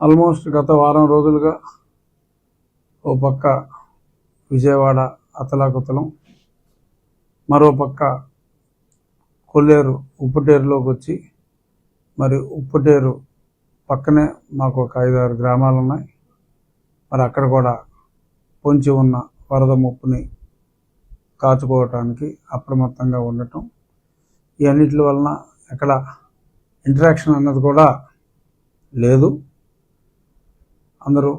Almost గత వారం రోజులుగా ఓ పక్క విజయవాడ అతలాకుతలం మరో పక్క కొల్లేరు ఉప్పుటేరులోకి వచ్చి మరి ఉప్పుటేరు పక్కనే మాకు ఒక ఐదారు గ్రామాలు ఉన్నాయి మరి అక్కడ కూడా పొంచి ఉన్న వరద ముప్పుని కాచుకోవటానికి అప్రమత్తంగా ఉండటం. ఈ అన్నిటి వలన ఎక్కడ ఇంటరాక్షన్ అన్నది కూడా లేదు. అందరూ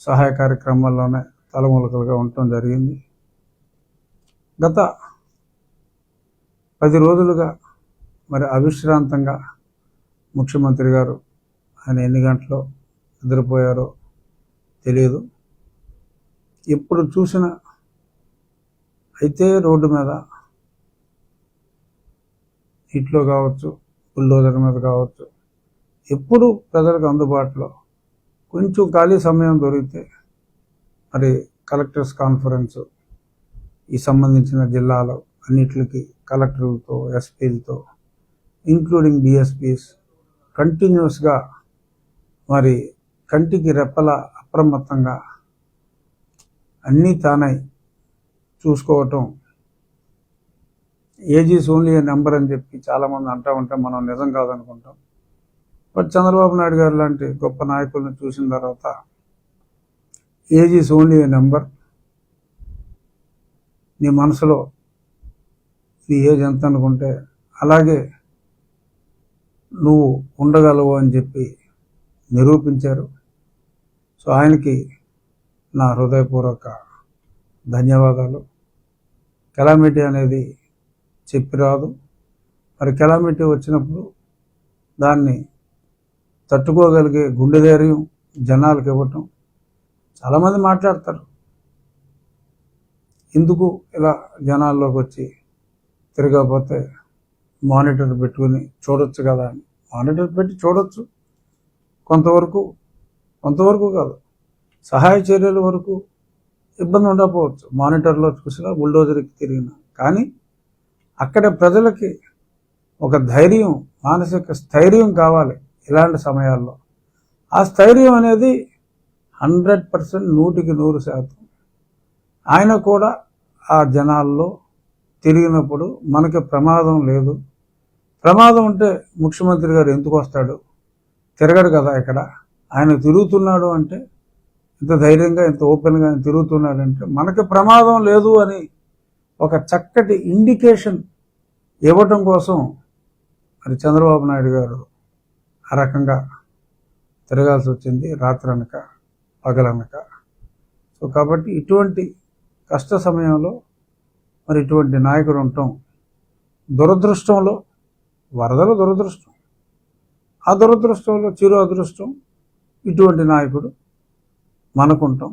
సహాయ కార్యక్రమాల్లోనే తలమూలకలుగా ఉండటం జరిగింది. గత పది రోజులుగా మరి అవిశ్రాంతంగా ముఖ్యమంత్రి గారు ఆయన ఎన్ని గంటలు నిద్రపోయారో తెలియదు ఎప్పుడు చూసిన అయితే రోడ్డు మీద ఇంట్లో కావచ్చు బుల్డోజర్ మీద కావచ్చు ఎప్పుడు ప్రజలకు అందుబాటులో కొంచెం ఖాళీ సమయం దొరికితే మరి కలెక్టర్స్ కాన్ఫరెన్స్ ఈ సంబంధించిన జిల్లాలో అన్నిటికి కలెక్టర్లతో ఎస్పీలతో ఇంక్లూడింగ్ డిఎస్పీస్ కంటిన్యూస్గా మరి కంటికి రెప్పల అప్రమత్తంగా అన్నీ తానై చూసుకోవటం ఏజీస్ ఓన్లీ నెంబర్ అని చెప్పి చాలామంది అంటూ ఉంటే మనం నిజం కాదనుకుంటాం. బట్ చంద్రబాబు నాయుడు గారు లాంటి గొప్ప నాయకులను చూసిన తర్వాత ఏజీస్ ఓన్లీ ఏ నెంబర్. నీ మనసులో నీ ఏజ్ ఎంత అనుకుంటే అలాగే నువ్వు ఉండగలవు అని చెప్పి నిరూపించారు. సో ఆయనకి నా హృదయపూర్వక ధన్యవాదాలు. కెలామిటీ అనేది చెప్పి రాదు మరి కెలామిటీ వచ్చినప్పుడు దాన్ని తట్టుకోగలిగే గుండె ధైర్యం జనాలకు ఇవ్వటం. చాలామంది మాట్లాడతారు. ఎందుకు ఇలా జనాల్లోకి వచ్చి తిరగకపోతే మానిటర్ పెట్టుకుని చూడొచ్చు కదా అని. మానిటర్ పెట్టి చూడొచ్చు. కొంతవరకు కొంతవరకు కాదు. సహాయ చర్యల వరకు ఇబ్బంది ఉండకపోవచ్చు. మానిటర్లో చూసినా బుల్డోజర్కి తిరిగిన. కానీ అక్కడ ప్రజలకి ఒక ధైర్యం మానసిక స్థైర్యం కావాలి. ఇలాంటి సమయాల్లో. ఆ స్థైర్యం అనేది హండ్రెడ్ పర్సెంట్ నూటికి నూరు శాతం. ఆయన కూడా ఆ జనాల్లో తిరిగినప్పుడు మనకి ప్రమాదం లేదు. ప్రమాదం ఉంటే ముఖ్యమంత్రి గారు ఎందుకు వస్తాడు? తిరగడు కదా ఇక్కడ ఆయన తిరుగుతున్నాడు అంటే ఇంత ధైర్యంగా ఇంత ఓపెన్గా ఆయన తిరుగుతున్నాడంటే మనకి ప్రమాదం లేదు అని ఒక చక్కటి ఇండికేషన్ ఇవ్వటం కోసం మరి చంద్రబాబు నాయుడు గారు ఆ రకంగా తిరగాల్సి వచ్చింది రాత్రనక పగలనక సో కాబట్టి ఇటువంటి కష్ట సమయంలో మరి ఇటువంటి నాయకుడు ఉండటం దురదృష్టంలో వరదలు దురదృష్టం. ఆ దురదృష్టంలో చిరు అదృష్టం ఇటువంటి నాయకుడు మనకుంటాం.